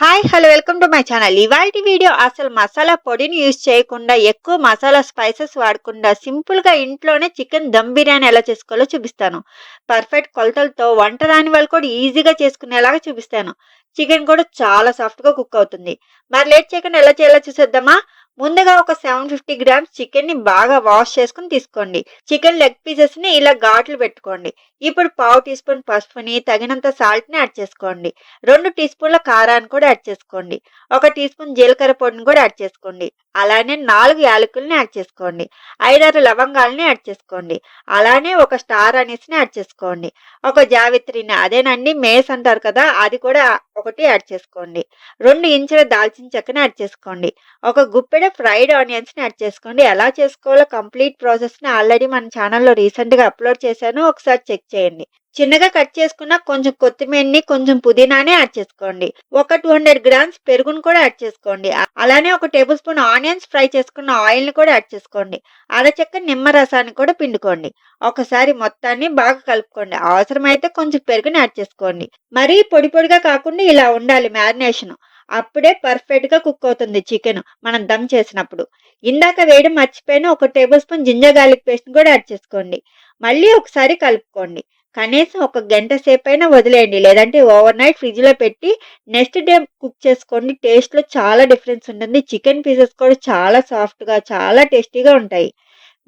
Hi hello welcome to my channel ఇవాళ video అసలు మసాలా పొడిని యూజ్ చేయకుండా ఎక్కువ మసాలా స్పైసెస్ వాడకుండా సింపుల్గా ఇంట్లోనే చికెన్ దమ్ బిర్యానీ ఎలా చేసుకోవాలో చూపిస్తాను. పర్ఫెక్ట్ కొలతలతో వంట రాని వాళ్ళు కూడా ఈజీగా చేసుకునేలాగా చూపిస్తాను. చికెన్ కూడా చాలా సాఫ్ట్గా కుక్ అవుతుంది. మరి లేట్ చేయకుండా ఎలా చేయాలో చూసేద్దామా? ముందుగా ఒక సెవెన్ ఫిఫ్టీ గ్రామ్స్ చికెన్ని బాగా వాష్ చేసుకుని తీసుకోండి. చికెన్ లెగ్ పీసెస్ని ఇలా ఘాట్లు పెట్టుకోండి. ఇప్పుడు పావు టీ స్పూన్ పసుపుని తగినంత సాల్ట్ని యాడ్ చేసుకోండి. రెండు టీ స్పూన్ల కారాన్ని కూడా యాడ్ చేసుకోండి. ఒక టీ స్పూన్ జీలకర్ర పొడిని కూడా యాడ్ చేసుకోండి. అలానే నాలుగు యాలకుల్ని యాడ్ చేసుకోండి. ఐదారు లవంగాలని యాడ్ చేసుకోండి. అలానే ఒక స్టార్ అనేసిని యాడ్ చేసుకోండి. ఒక జావిత్రిని అదేనండి మేస్ అంటారు కదా అది కూడా ఒకటి యాడ్ చేసుకోండి. రెండు ఇంచుల దాల్చిన చెక్కని యాడ్ చేసుకోండి. ఒక గుప్పెడ ఫ్రైడ్ ఆనియన్స్ని యాడ్ చేసుకోండి. ఎలా చేసుకోవాలో కంప్లీట్ ప్రాసెస్ని ఆల్రెడీ మన ఛానల్లో రీసెంట్గా అప్లోడ్ చేశాను. ఒకసారి చెక్ చేయండి. చిన్నగా కట్ చేసుకున్న కొంచెం కొత్తిమీరని కొంచెం పుదీనాని యాడ్ చేసుకోండి. ఒక టూ హండ్రెడ్ గ్రామ్స్ పెరుగును కూడా యాడ్ చేసుకోండి. అలానే ఒక టేబుల్ స్పూన్ ఆనియన్స్ ఫ్రై చేసుకున్న ఆయిల్ని కూడా యాడ్ చేసుకోండి. అరచెక్క నిమ్మ రసాన్ని కూడా పిండుకోండి. ఒకసారి మొత్తాన్ని బాగా కలుపుకోండి. అవసరమైతే కొంచెం పెరుగుని యాడ్ చేసుకోండి. మరీ పొడి పొడిగా కాకుండా ఇలా ఉండాలి మ్యారినేషన్. అప్పుడే పర్ఫెక్ట్గా కుక్ అవుతుంది చికెన్ మనం దమ్ చేసినప్పుడు. ఇందాక వేయడం మర్చిపోయిన ఒక tablespoon ginger garlic paste కూడా యాడ్ చేసుకోండి. మళ్ళీ ఒకసారి కలుపుకోండి. కనీసం ఒక గంట సేపు అయినా వదిలేయండి. లేదంటే ఓవర్ నైట్ ఫ్రిడ్జ్లో పెట్టి నెక్స్ట్ డే కుక్ చేసుకోండి. టేస్ట్లో చాలా డిఫరెన్స్ ఉంటుంది. చికెన్ పీసెస్ కూడా చాలా సాఫ్ట్గా చాలా టేస్టీగా ఉంటాయి.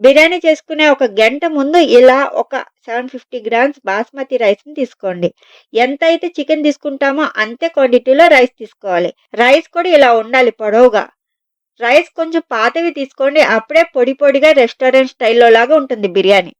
బిర్యానీ చేసుకునే ఒక గంట ముందు ఇలా ఒక సెవెన్ ఫిఫ్టీ గ్రామ్స్ బాస్మతి రైస్ని తీసుకోండి. ఎంత అయితే చికెన్ తీసుకుంటామో అంతే క్వాంటిటీలో రైస్ తీసుకోవాలి. రైస్ కూడా ఇలా ఉండాలి పొడవుగా. రైస్ కొంచెం పాతవి తీసుకోండి. అప్పుడే పొడి పొడిగా రెస్టారెంట్ స్టైల్లో లాగా ఉంటుంది బిర్యానీ.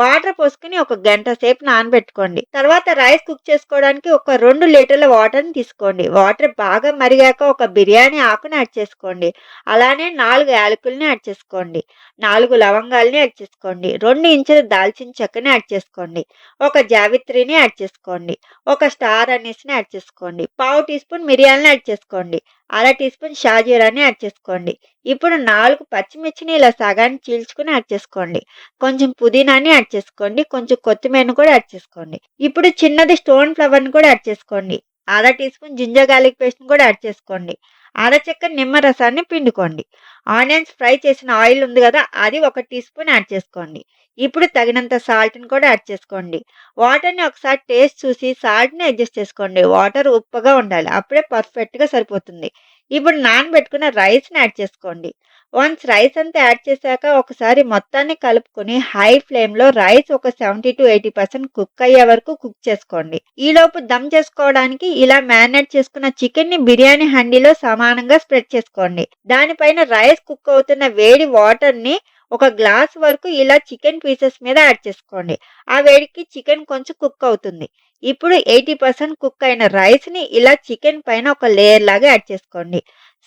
వాటర్ పోసుకుని ఒక గంట సేపు నానబెట్టుకోండి. తర్వాత రైస్ కుక్ చేసుకోవడానికి ఒక రెండు లీటర్ల వాటర్ని తీసుకోండి. వాటర్ బాగా మరిగాక ఒక బిర్యానీ ఆకుని యాడ్ చేసుకోండి. అలానే నాలుగు యాలకుల్ని యాడ్ చేసుకోండి. నాలుగు లవంగాల్ని యాడ్ చేసుకోండి. రెండు ఇంచుల దాల్చిన చెక్కని యాడ్ చేసుకోండి. ఒక జావిత్రిని యాడ్ చేసుకోండి. ఒక స్టార్ అనేసిని యాడ్ చేసుకోండి. పావు టీ స్పూన్ మిరియాలని యాడ్ చేసుకోండి. అర టీ స్పూన్ షాజీరాని యాడ్ చేసుకోండి. ఇప్పుడు నాలుగు పచ్చిమిర్చిని ఇలా సగాన్ని చీల్చుకుని యాడ్ చేసుకోండి. కొంచెం పుదీనాని యాడ్ చేసుకోండి. కొంచెం కొత్తిమీరని కూడా యాడ్ చేసుకోండి. ఇప్పుడు చిన్నది స్టోన్ ఫ్లవర్ని కూడా యాడ్ చేసుకోండి. అర టీ స్పూన్ జింజర్ గార్లిక్ పేస్ట్ని కూడా యాడ్ చేసుకోండి. అరచెక్క నిమ్మరసాన్ని నిమ్మ రసాన్ని పిండుకోండి. ఆనియన్స్ ఫ్రై చేసిన ఆయిల్ ఉంది కదా అది ఒక టీ స్పూన్ యాడ్ చేసుకోండి. ఇప్పుడు తగినంత సాల్ట్ని కూడా యాడ్ చేసుకోండి. వాటర్ని ఒకసారి టేస్ట్ చూసి సాల్ట్ని అడ్జస్ట్ చేసుకోండి. వాటర్ ఉప్పగా ఉండాలి. అప్పుడే పర్ఫెక్ట్గా సరిపోతుంది. ఇప్పుడు నానబెట్టుకున్న రైస్ని యాడ్ చేసుకోండి. వన్స్ రైస్ అంతా యాడ్ చేశాక ఒకసారి మొత్తాన్ని కలుపుకొని హై ఫ్లేమ్లో రైస్ ఒక seventy to eighty percent cook అయ్యే వరకు కుక్ చేసుకోండి. ఈలోపు దమ్ చేసుకోవడానికి ఇలా మ్యారినేట్ చేసుకున్న చికెన్ని బిర్యానీ హండీలో సమానంగా స్ప్రెడ్ చేసుకోండి. దానిపైన రైస్ కుక్ అవుతున్న వేడి వాటర్ని ఒక గ్లాస్ వరకు ఇలా చికెన్ పీసెస్ మీద యాడ్ చేసుకోండి. ఆ వేడికి చికెన్ కొంచెం కుక్ అవుతుంది. ఇప్పుడు ఎయిటీ పర్సెంట్ కుక్ అయిన రైస్ని ఇలా చికెన్ పైన ఒక లేయర్ లాగా యాడ్ చేసుకోండి.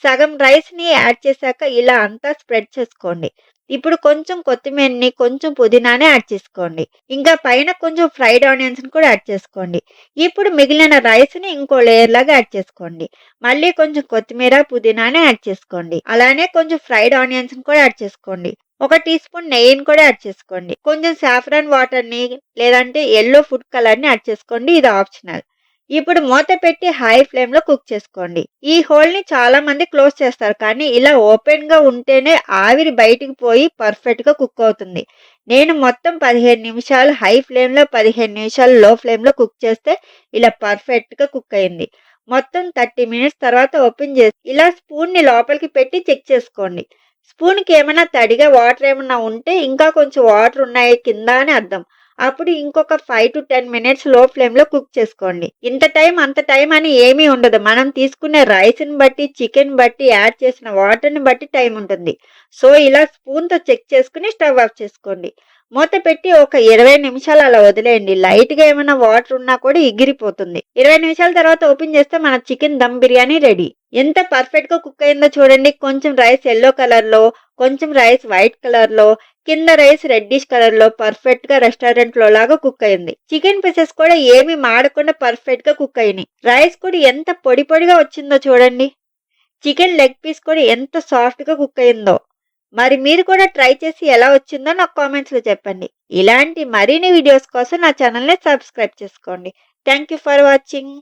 సగం రైస్ని యాడ్ చేశాక ఇలా అంతా స్ప్రెడ్ చేసుకోండి. ఇప్పుడు కొంచెం కొత్తిమీరని కొంచెం పుదీనానే యాడ్ చేసుకోండి. ఇంకా పైన కొంచెం ఫ్రైడ్ ఆనియన్స్ని కూడా యాడ్ చేసుకోండి. ఇప్పుడు మిగిలిన రైస్ని ఇంకో లేయర్ లాగా యాడ్ చేసుకోండి. మళ్ళీ కొంచెం కొత్తిమీర పుదీనానే యాడ్ చేసుకోండి. అలానే కొంచెం ఫ్రైడ్ ఆనియన్స్ని కూడా యాడ్ చేసుకోండి. ఒక టీ స్పూన్ నెయ్యిని కూడా యాడ్ చేసుకోండి. కొంచెం సాఫ్రాన్ వాటర్ని లేదంటే ఎల్లో ఫుడ్ కలర్ని యాడ్ చేసుకోండి. ఇది ఆప్షనల్. ఇప్పుడు మూత పెట్టి హై ఫ్లేమ్లో కుక్ చేసుకోండి. ఈ హోల్ని చాలా మంది క్లోజ్ చేస్తారు. కానీ ఇలా ఓపెన్గా ఉంటేనే ఆవిరి బయటికి పోయి పర్ఫెక్ట్గా కుక్ అవుతుంది. నేను మొత్తం పదిహేను నిమిషాలు హై ఫ్లేమ్లో పదిహేను నిమిషాలు లో ఫ్లేమ్లో కుక్ చేస్తే ఇలా పర్ఫెక్ట్గా కుక్ అయింది. మొత్తం థర్టీ మినిట్స్ తర్వాత ఓపెన్ చేసి ఇలా స్పూన్ని లోపలికి పెట్టి చెక్ చేసుకోండి. స్పూన్కి ఏమైనా తడిగా వాటర్ ఏమైనా ఉంటే ఇంకా కొంచెం వాటర్ ఉన్నాయి కింద అని అర్థం. అప్పుడు ఇంకొక ఫైవ్ టు టెన్ మినిట్స్లో ఫ్లేమ్లో కుక్ చేసుకోండి. ఇంత టైం అంత టైం అని ఏమీ ఉండదు. మనం తీసుకునే రైస్ని బట్టి చికెన్ బట్టి యాడ్ చేసిన వాటర్ని బట్టి టైం ఉంటుంది. సో ఇలా స్పూన్తో చెక్ చేసుకుని స్టవ్ ఆఫ్ చేసుకోండి. మూత పెట్టి ఒక ఇరవై నిమిషాలు అలా వదిలేయండి. లైట్గా ఏమైనా వాటర్ ఉన్నా కూడా ఎగిరిపోతుంది. ఇరవై నిమిషాల తర్వాత ఓపెన్ చేస్తే మన చికెన్ దమ్ బిర్యానీ రెడీ. ఎంత పర్ఫెక్ట్గా కుక్ అయిందో చూడండి. కొంచెం రైస్ ఎల్లో కలర్లో కొంచెం రైస్ వైట్ కలర్లో కింద రైస్ రెడ్డిష్ కలర్లో పర్ఫెక్ట్గా రెస్టారెంట్లో లాగా కుక్ అయింది. చికెన్ పీసెస్ కూడా ఏమి మాడకుండా పర్ఫెక్ట్గా కుక్ అయినాయి. రైస్ కూడా ఎంత పొడి పొడిగా వచ్చిందో చూడండి. చికెన్ లెగ్ పీస్ కూడా ఎంత సాఫ్ట్గా కుక్ అయిందో. మరి మీరు కూడా ట్రై చేసి ఎలా వచ్చిందో నాకు కామెంట్స్లో చెప్పండి. ఇలాంటి మరిన్ని వీడియోస్ కోసం నా ఛానల్ని సబ్స్క్రైబ్ చేసుకోండి. Thank you for watching